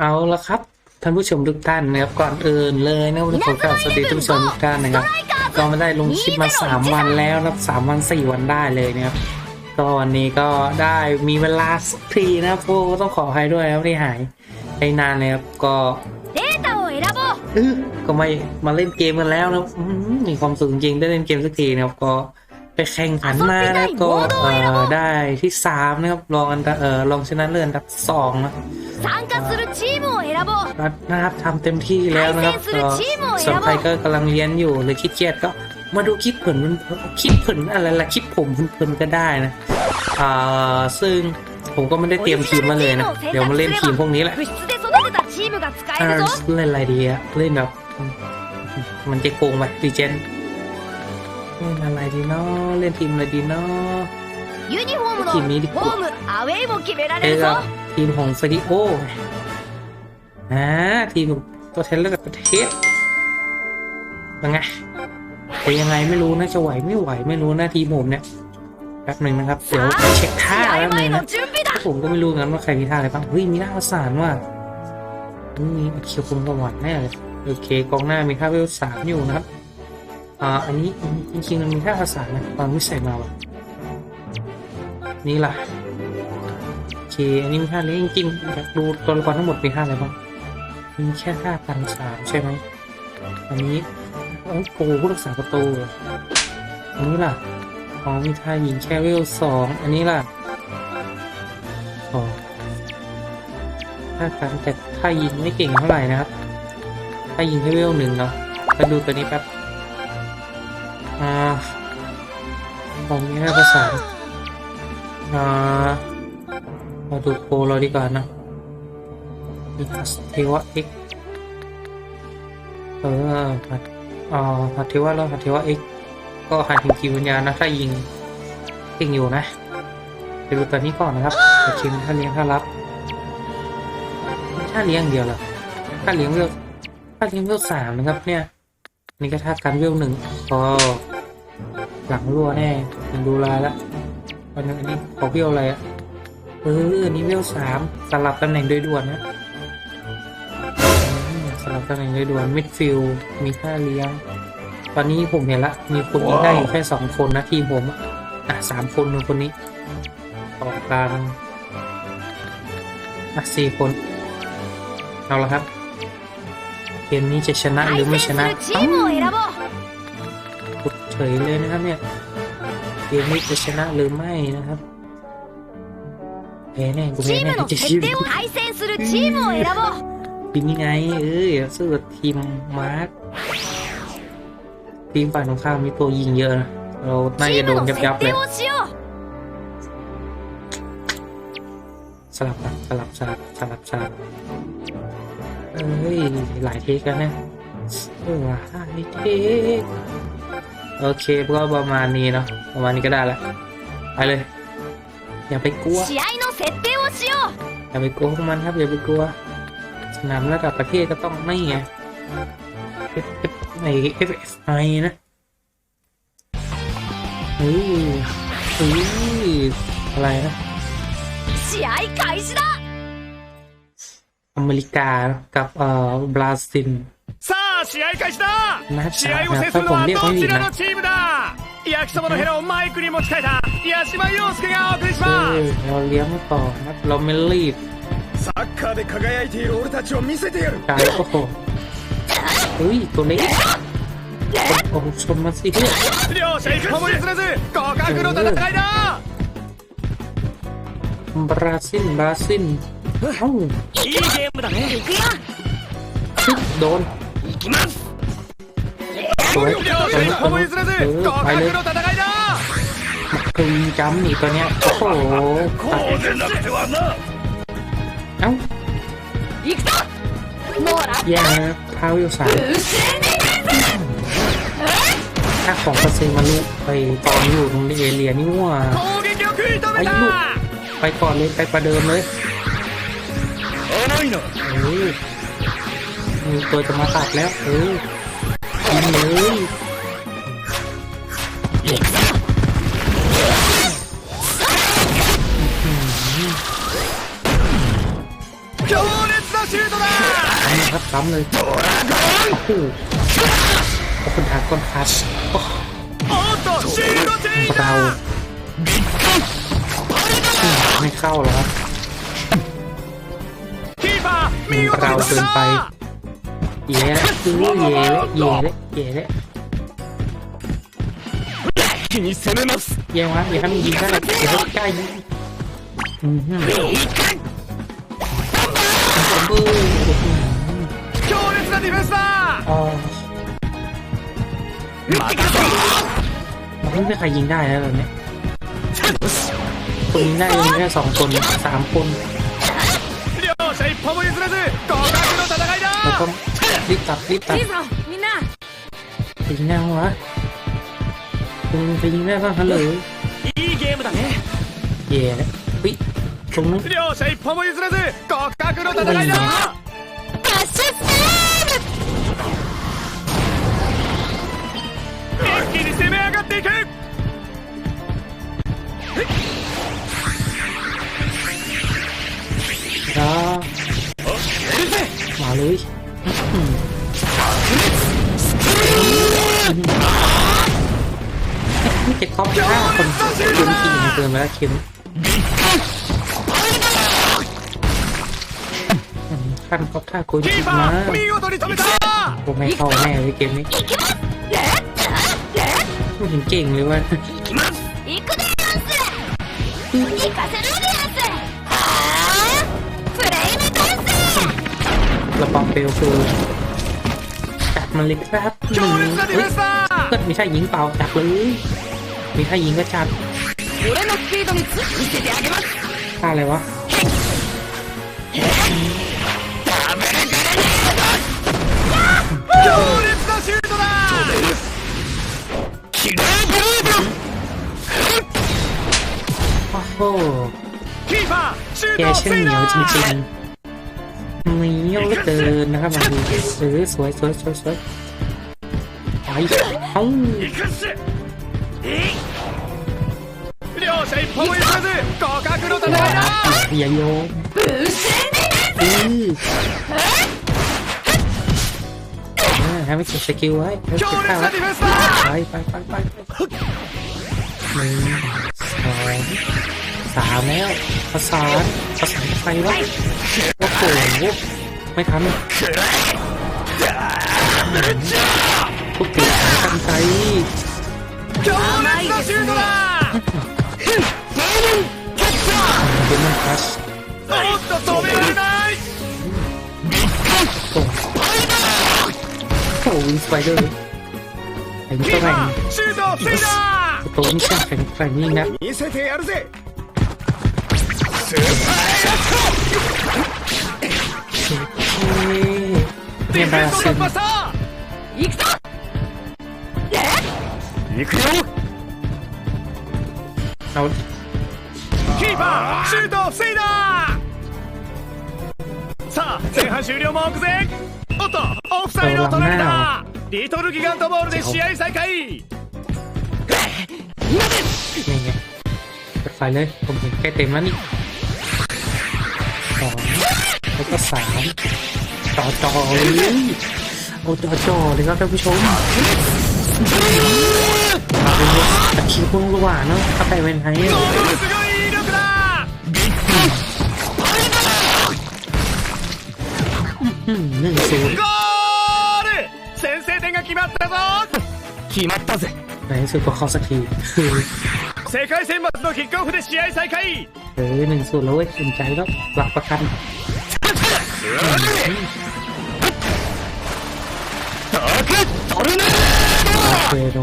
เอาละครับท่านผู้ชมทุกท่านนะครับก่อนอื่นเลยนะวันนี้ผมกล่สวัสดีทุกนผู้ชมทุกท่านนะครับ ก็ไม่ได้ลงคลิปมา 3 วันแล้วนะสามวันสี่วันได้เลยนะครับก็วันนี้ก็ได้มีเวลาสักทีนะพวกต้องขออภัยด้วยคะที่หายไปนานเลยครับก็ก็ไม่มาเล่นเกมกันแล้วนะมีความสุขจริงได้เล่นเกมสักทีนะครับก็ ไปแข่งขันมาแล้วก็เออได้ที่สามนะครับรองอันดับเออรองชนะเลิศอันดับสองนะรัฐนะครับทำเต็มที่แล้วนะครับส่วนใคก็กำลังเรียนอยู่หรือคิดเครียดก็มาดูคลิปผลคลิปผลอะไรละคลิปผมเพิ่นก็ได้นะอ่าซึ่งผมก็ไม่ได้เตรียมทีมมาเลยนะ เดี๋ยวมาเล่นทีมพวกนี้แหละเล่นอะไรดีอะเล่นแบบมันจะโกงไหมดิเจน เล่นอะไรดีเนาะเล่นทีมอะไรดีเนาะ ユニフォームの君にホームアウェイも決めら เอ้ れ ย る ครับ ぞ ทีมของเฟดิโออ่าทีมตัวแทนระดับประเทศเป็นไงแต่ยังไงไม่รู้นะจะไหวไม่ไหวไม่รู้นะทีมผมเนี่ยแป๊บหนึ่งนะครับ เดี๋ยว さあ เช็คท่า 試 แป๊ 合 บหนึ 前 ง の นะ 準備だ ผมก็ไม่รู้งั้นว่าใครมีท่าอะไรบ้างเฮ้ยมีท่าประสานว่ะนี่เคียวคุมประวัติแน่เลยโอเคกองหน้ามีท่าเวลสามอยู่นะครับ อ่าอันนี้จริงๆมันมีท่ภาประสานะตอนไม่ใส่มาว่ะนี่ล่ะโอเคอันนี้มีท่านี้จริงๆอยากดูตัวละครทั้งหมดมีท่าอะไรบ้างมีแค่ท่าพันสามใช่ไหมอันนี้โอ้โหผู้รักษาประตูเหรออันนี้ล่ะอ๋อมีท่ายิงแค่เวลสองอันนี้ล่ะอ๋อท่าการแต่ท่ายิงไม่เก่งเท่าไหร่นะครับท่ายิงแค่เวลหนึ่งเนาะมาดูตัวนี้แป๊บ ของนี้ท่ภาษานอ่ามาดูโปรเราดีกว่านะมีพัสเทวะเอกเออพัดอ่าพัดเทวะแล้วพัดเทวะเอกก็หันถึงกีวิญญาณนะถ้ายิงเก่งอยู่นะไปดูตัวนี้ก่อนนะครับโอเคถ้าเลี้ยงถ้ารับถ้าเลี้ยงเดียวหรอถ้าเลี้ยงเวลถ้าเลี้ยงเวลสามนะครับเนี่ยนี่ก็ท่ากันเวลหนึ่งพอ หลังรั่วแน่ถึงดูลายละวันนึงอันนี้ขอเบี้อะไรอะเออนี้เบี้สามสลับตำแหน่งโดยด่วนนะสลับตำแหน่งโดยด่วนมิดฟิลมีค่าเลี้ยง ตอนนี้ผมเห็นละ มีคนยิงได้อยู่แค่สองคนนะทีมผมอะสามคนหนึ่งคนนี้ต่อกลางอะสี่คน เอาละครับ เกมนี้จะชนะหรือไม่ชนะ ยเลยนะครับเนี่ยเกมนี้จะชนะหรือไม่นะครับแพ้แน่กูแพ้แน่จะชิมเป็นยัไงเอ้ยสู้กัทีมมาร์คทีมฝ่ายตรงข้ามมีตัวยิงเยอะนะเราน่าจะโดนยับยับเลยสลับสลับสลับสลับสลับเอ้ยหลายเทคแล้วนะเออหลายเทค โอเคก็ประมาณนี้เนาะประมาณนี้ก็ได้ละไปเลย อย่าไปกลัวอย่าไปกลัวพวกมันครับอย่าไปกลัวสนามระดับประเทศก็ต้องไม่ไงไอเอฟเอสไอนะเฮ้ยเฮ้ยอะไรนะอเมริกากับเอ่อบราซิล あ試合開始だなっ試合を制するのはどちらのチームだ焼きそばのヘラをマイクに持ち替えた八島陽介がお送りし เอ ま อเราเลี้ยงมาต่อครับ เราไม่รีบ すサッカーで輝いている俺たちを見せてやる กายโอ้โหเฮ้ย ตัวเล็กโอ้โหชนมาสิเพื่อน 両者一歩も譲らず互角の戦いだ บราซิล บราซิลเอ้า いいゲームだね行くよ ซึโดน ไปเลยคุจ้ำอีกตัวเนี้ย โอ้โหเอ้าแย่าวิสาถ้าของกระเซมาลุไปตอนอยู่ตรงเอเรียนี่ว่าไปลูไปก่อนเยไปประเดิมเลยโอ้ย มีตัวจะมาตัดแล้วเออยิงเลยครับซ้ำเลยโอ้โหขอบคุณทางก้อนคัสเราไม่เข้าหรอครับเราเดินไป เย่แล้วเย่แล้วเย่แล้ว 一気に攻めます เย่วะอย่าให้มันยิงได้เลยอย่าให้มันกล้ายิงอืมฮึเออ 強烈なディフェンスだ อ๋อมันไม่มีใครยิงได้แล้วแบบเนี้ยคนยิงได้ยังมีแค่สองคนสามคน 両者一歩も譲らず互角の戦い เรา だ ต้อง รีบตัดรีบตัด いいぞみんな ไปยิงได้มั้งวะเออไปยิงได้บ้างฮัลโหล いいゲームだね เย่แล้วปิ๊ตรงนู้น 両者一歩も譲らず互角の戦いだダッシュス一気に攻め上がっていく จ้ามาเลยอืม นี่จะคอบห้าคนคุ้ทีมเกินไปแล้วคิมขั้นครอบท่าคุณคิมนะผมไม่เข้าแน่เลยเกมนี้ผู้เห็นเก่งเลยว่า ระปองเปลวคือจับมันเลยครับหนึ่งเฮ้ก็ม่ใช่ยหญิงเปล่าจับเลยมีชายิงก็จับท่อะไรวะโอ้โหแกช่างเหนียวจริง เนียวเลือเกินนะครับมางทีเออสวยสวยสวยสวยไปเอ้าอย่าโยมอือให้ไม่เก็บสกิลไว้ให้เก็บข้าวไว้ไปไปไปไปหนึ่งสอง สามแล้วประสานประสานไปวะว่าโหไม่ทันทุกตีกันไกเดมอนคัสโอ้วินสไปเดอร์แข็งแกร่งตัวนี้แข็งแกร่งนี่นะ スーディフェンスラッパさ行くぞ行くよ直りキーパーシュートを防いださあ前半終了も目前おっとオフサイドを取られたリトルギガントボールで試合再開今です phải lên không องแล้วก็สามต่อจอเลยเอาจอจอเลยครับท่านผู้ชมมาเป็นตะคิวพุ่งระหว่างเนาะเข้าไปเป็นไฮ ものすごい威力だ หนึ่งศูนย์ ゴール先制点が決まったぞ決まったぜ ในที่สุดก็เข้าสักที 世界選抜のキックオフで試合再開 เฮ้ยหนึ่งส่วนแล้วเว้ยสนใจแล้วหลักประกันเฟโร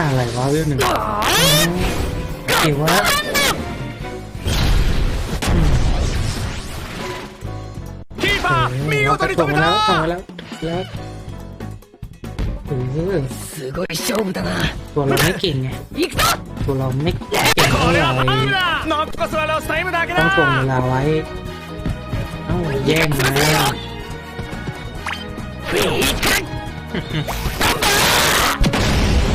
อะไรวะเรื่องหนึ่งเกี่ยวว่ามีโอกาสตกมาแล้วตกมาแล้วแล้ว เออ すごい勝負だな ตัวเราไม่เก่งไง 行くぞ ตัวเราไม่เก่งเท่า こ ไห れ ร่ はファウルだノッコスはロスタイムだけ ต้องส่งเว だ ลาไว้เอ้าแย่งมาอื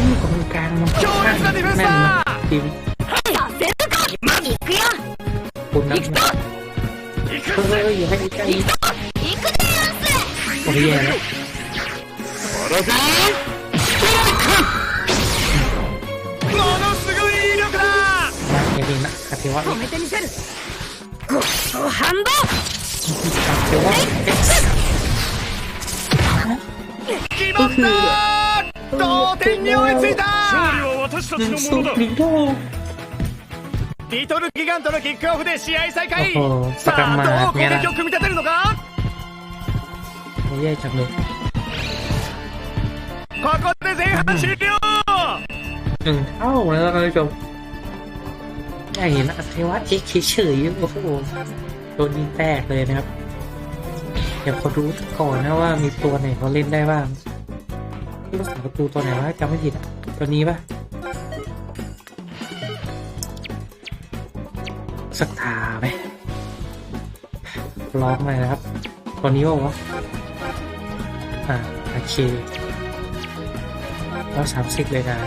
มกองกลางมันค่อนข้างแน่นนะทีม させるか行くよ คุณนะ 行くぞ เฮ้ยอย่าให้ใกล้ 行くでやんす โอ้ยแย่แล้ว らずものすごい威力だ止めてみせるごちそハンド決まった同点に追いついた勝利は私たちのものだリトルギガントのキックオフで試合再開。さあどう攻撃を組み立てるのか？ ここで前半終了 หนึ่งเท่าแล้วท่านผู้ชมใหญ่นะเทวะเอ็กซ์เฉยๆโอ้โหโดนยิงแตกเลยนะครับ เดี๋ยวเขารู้ก่อนนะว่ามีตัวไหนเขาเล่นได้บ้างที่รักษาประตูตัวไหนวะจำไม่ผิดอะตัวนี้ปะสักทาไหมลองเลยนะครับ ตัวนี้ว่าวะอ่าโอเค แล้วสามสิบเลยนะ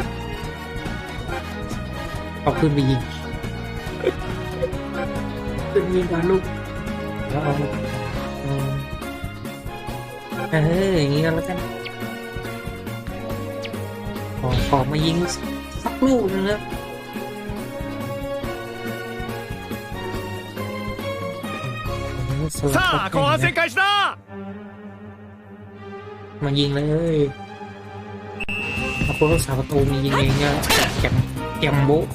เอาขึ้นไปยิง ขึ้นยิงกันลูกแล้วเอาเอาเอออย่างนี้ก็แล้วกันขอขอมายิงสักลูกนึงนะเออสลับ さあ後半戦開始だ มายิงเลยเอา คนรักษาประตูมายิงเองก็แกมแกมโบะ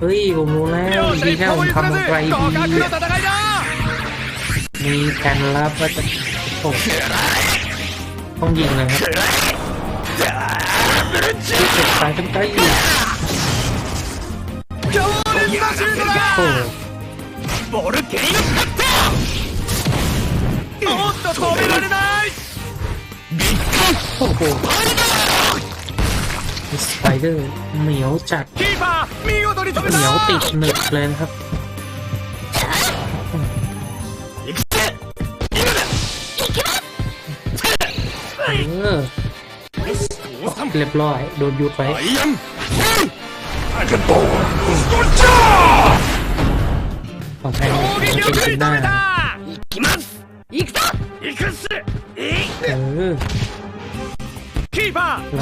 เฮ้ยผมรู้แล้ว 両者 ดี 一 นะ 歩 ผ も ม 譲 ทำ ら อะไร ず互角 ดี の戦いだ มีแผนลับว่าจะตกต้องยิงเลยครับที่สุดสายกันใกล้อยู่ 強烈なシュート โอ้ だボールゲインカットおっと止められない โอ้โหสไปเดอร์เหนียวจัดเหนียวติดหนึบเลยนะครับเออเรียบร้อย โดนยุดไปของแทนเป็นขึ้นได้เออ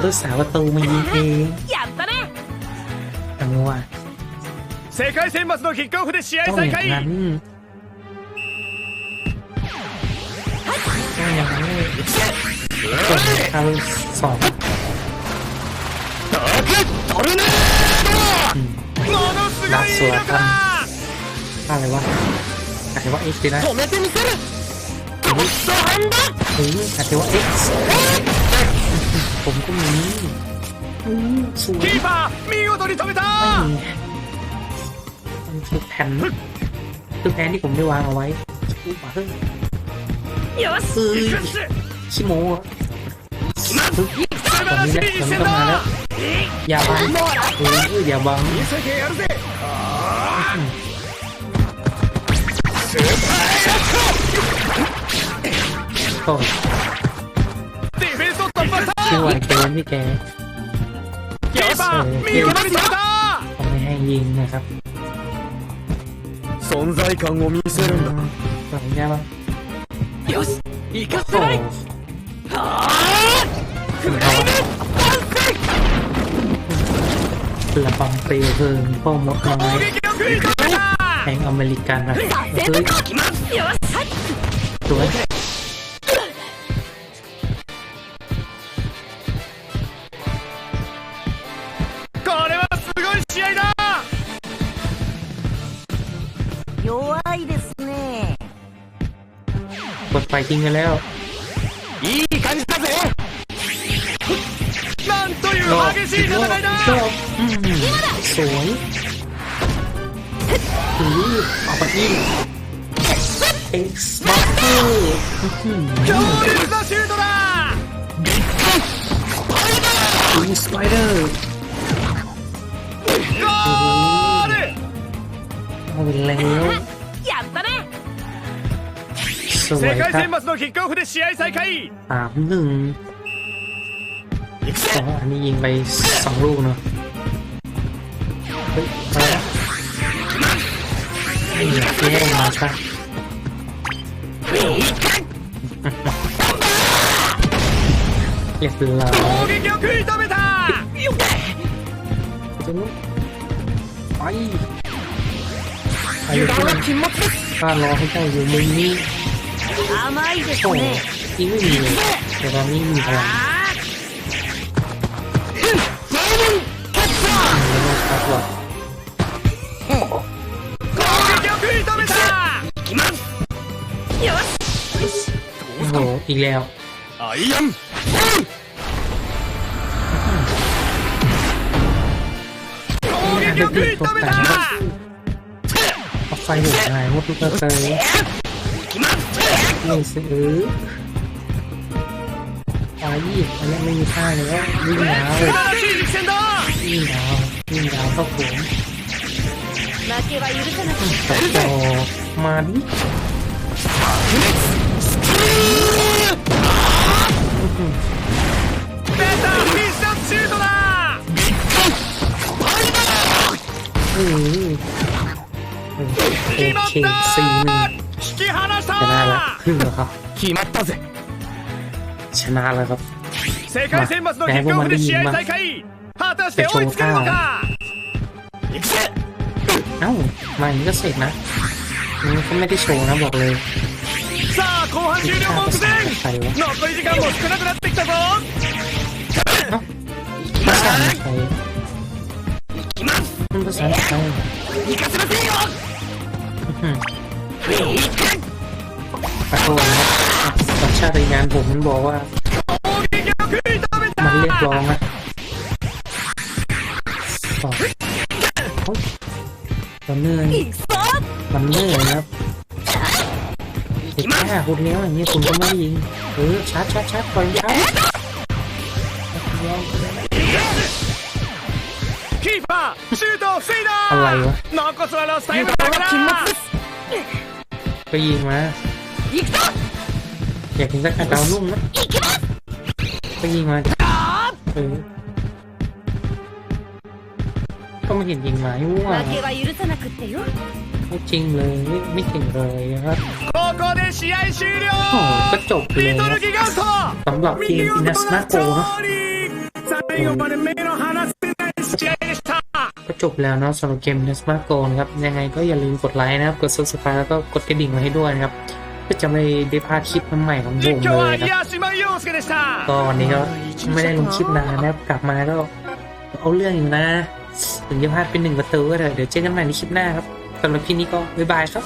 ต้องให้ผู้รักษาประตูมายิงเอง やったね จังหวะ 世界選抜のキックオフで試合 ต้อง 再 อย่าง 開 นั้นต้องอย่างนั้นเลยส่งทางสอง トルネ อืม ードものすごい威力だ อะไรวะอะไรวะเอ็กซ์ดีนะ 止めてみせるゴッドハンド เฮ้ยอะไรวะเอ็กซ์ ผมก็มีอืมสวย キーパー見事に止めた มันคือแผ่นคือแผนที่ผมได้วางเอาไว้อู้มาเฮ้ย よし เฮ้ย 行くっす ชิโมะเฮ้ย 素晴 ตอน らし นี้ い นะ 一 มัน 戦 ก็มาแล้ว だ อย่าบังเอออย่าบัง 見せてやるぜスーパーショッ โอ้ ト ชื่อวันเกินที่แก キーパー見事に止めた เขาไม่ให้ยิงนะครับ 存在感を見せるん หลังยาบ้าง だよし行か โอ้ถึงเอาระบำเปลวเพลิงพ่อมดน้อ 攻 ย 撃を繰り出した แห่งอเมริกันนะ さあ選 เฮ้ย 択よし สวย อยทิ้งกันแล้วอีกันซะเซ่นั่นตัวอยู่ฮากิชิกันได้จบสวยหือออกไปอีกเอ็กซ์บัคเกอร์โจลิสซิลดราวิงสไปเดอร์โกลเอาไปแล้ว 世 ค 界 รับ 選抜のキックオフで試合再開 สามหนึ่ง 行く อ๋ออันนี้ยิงไปสองลูกเนาะเฮ้ยมาแล้วนี่แย่งมาค่ะเรียบร้อย 攻撃を食い止めた จะนุ๊กไปไปเลยที่มันข้ารอให้เจ้าอยู่มุมนี้ 甘いです โอ้ ね ยิงไม่มีเลยแต่ตอนนี้มีพลังแล้วก็ชัดว่ะ 攻撃を食い止めたよし โอ้โหอีกแล้ว アイアン攻撃を食い止めた เอาไฟหมดหายหมดทุกกระเตย ไม่ซื้อตายีอันนี้ไม่มีค่าเลยว่าวิ่งดาววิ่งดาววิ่งดาวเข้าโขงต่อมาดิอืมเป็นเคนซีหนึ่ง き離し ชนะแล้ว た ครึ่งแล้วครับ 決まったぜ ชนะแล้วครับ 世界選抜のキックオフで試合再開果たして追いつけるのか行くぜ เอ้ามาอย่างนี้ก็เสร็จนะนี่ก็ไม่ได้โชว์นะบอกเลย さあ後半終了 ท่า 目 ภาษา 前 ไทยวะ 残り時間も少なくなってきたぞ ภาษาไทยมันภาษาไทย 行かせませんよ อืม ขอโทษนะครับชาติงานผมมันบอกว่า มันเรียกร้องนะมันเนื่อยมันเนื่อยนะครับติดหน้าคุณเลี้ยวอย่างนี้คุณก็ไม่ยิงเออชาร์จชาร์จชาร์จปล่อยยาวอะไรวะ ไปยิงมาอยากกินสักกระดาวลุ่มนะก็ยิงมาเออก็ไม่เห็นยิงมาอยู่ว่ะไม่จริงเลยไม่เก่งเลยครับโอ้ก็จบเลยสำหรับทีมอินาสนาโกนะ จบแล้วนะสำหรับเกม n e s m a r t Go นะครับ ยังไงก็อย่าลืมกดไลค์นะครับ กด subscribe แล้วก็กดกระดิ่งไว้ให้ด้วยนะครับเพื่อจะไม่ได้พลาดคลิปใหม่ของผมเลยครับก็วันนี้ก็ไม่ได้ลงคลิปนานนะครับ กลับมาก็เอาเรื่องอยู่นะ ถึงจะพลาดเป็นหนึ่งประตูก็เถอะเดี๋ยวเจอกันใหม่ในคลิปหน้าครับสำหรับคลิปนี้ก็บ๊ายบายครับ